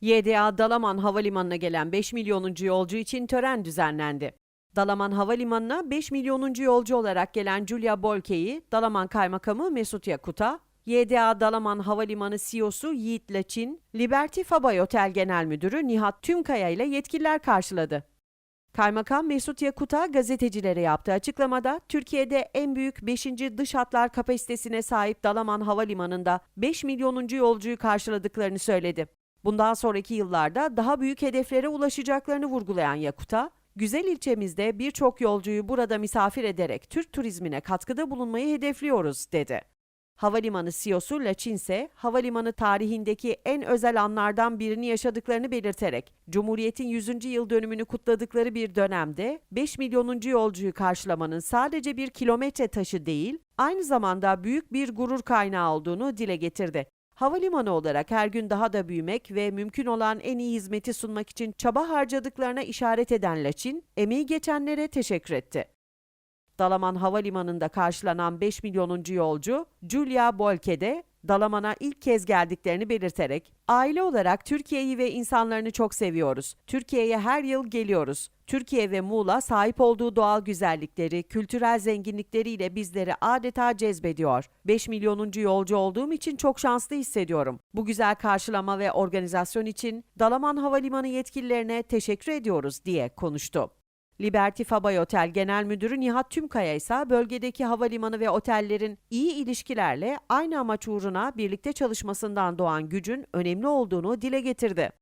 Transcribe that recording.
YDA Dalaman Havalimanı'na gelen 5 milyonuncu yolcu için tören düzenlendi. Dalaman Havalimanı'na 5 milyonuncu yolcu olarak gelen Julia Bolke'yi Dalaman Kaymakamı Mesut Yakuta, YDA Dalaman Havalimanı CEO'su Yiğit Laçin, Liberty Fabay Otel Genel Müdürü Nihat Tümkaya ile yetkililer karşıladı. Kaymakam Mesut Yakuta gazetecilere yaptığı açıklamada Türkiye'de en büyük 5. dış hatlar kapasitesine sahip Dalaman Havalimanı'nda 5 milyonuncu yolcuyu karşıladıklarını söyledi. Bundan sonraki yıllarda daha büyük hedeflere ulaşacaklarını vurgulayan Yakuta, güzel ilçemizde birçok yolcuyu burada misafir ederek Türk turizmine katkıda bulunmayı hedefliyoruz, dedi. Havalimanı CEO'su Laçin ise havalimanı tarihindeki en özel anlardan birini yaşadıklarını belirterek Cumhuriyet'in 100. yıl dönümünü kutladıkları bir dönemde 5 milyonuncu yolcuyu karşılamanın sadece bir kilometre taşı değil, aynı zamanda büyük bir gurur kaynağı olduğunu dile getirdi. Havalimanı olarak her gün daha da büyümek ve mümkün olan en iyi hizmeti sunmak için çaba harcadıklarına işaret eden Laçin, emeği geçenlere teşekkür etti. Dalaman Havalimanı'nda karşılanan 5 milyonuncu yolcu Julia Bolke'de Dalaman'a ilk kez geldiklerini belirterek, aile olarak Türkiye'yi ve insanlarını çok seviyoruz. Türkiye'ye her yıl geliyoruz. Türkiye ve Muğla sahip olduğu doğal güzellikleri, kültürel zenginlikleriyle bizleri adeta cezbediyor. 5 milyonuncu yolcu olduğum için çok şanslı hissediyorum. Bu güzel karşılama ve organizasyon için Dalaman Havalimanı yetkililerine teşekkür ediyoruz diye konuştu. Liberty Fabay Otel Genel Müdürü Nihat Tümkaya ise bölgedeki havalimanı ve otellerin iyi ilişkilerle aynı amaç uğruna birlikte çalışmasından doğan gücün önemli olduğunu dile getirdi.